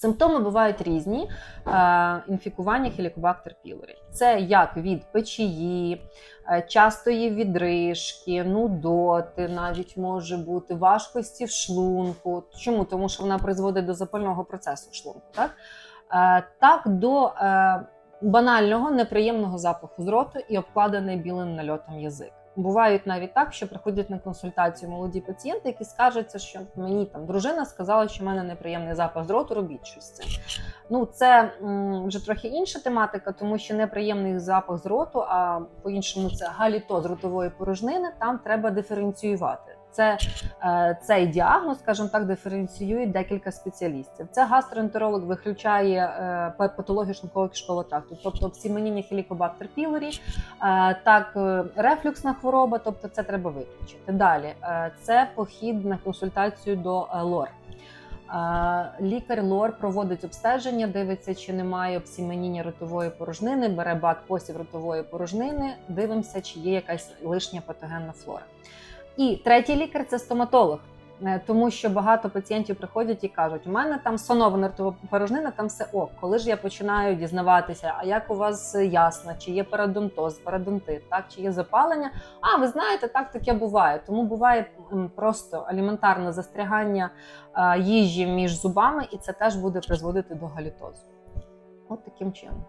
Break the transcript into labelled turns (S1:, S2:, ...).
S1: Симптоми бувають різні е, інфікування хелікобактер пілорі. Це як від печії, е, частої відрижки, нудоти, навіть може бути важкості в шлунку. Чому? Тому що вона призводить до запального процесу в шлунку. Так, е, так до банального неприємного запаху з роту і обкладений білим нальотом язик. Бувають навіть так, що приходять на консультацію молоді пацієнти, які скаржаться, що мені там дружина сказала, що в мене неприємний запах з роту, робіть щось з. Ну, це вже трохи інша тематика, тому що неприємний запах з роту, а по-іншому це галіто з ротової порожнини. Там треба диференціювати. Це е, цей діагноз, скажімо так, диференціюють декілька спеціалістів. Це гастроентеролог виключає е, па- патологію шлунково-кишкового тракту, тобто обсіменіння хелікобактер пілорі, так е, рефлюксна хвороба, тобто це треба виключити. Далі це похід на консультацію до лор. Лікар лор проводить обстеження, дивиться, чи немає обсіменіння ротової порожнини, бере бак посів ротової порожнини, дивимося, чи є якась лишня патогенна флора. І третій лікар це стоматолог. Е, Тому що багато пацієнтів приходять і кажуть: у мене там сонована ротова порожнина, там все ок. Коли ж я починаю дізнаватися, а як у вас ясно, чи є парадонтоз, парадонтит, так чи є запалення? А ви знаєте, так таке буває. Тому буває просто елементарне застрягання е, їжі між зубами, і це теж буде призводити до галітозу. От таким чином.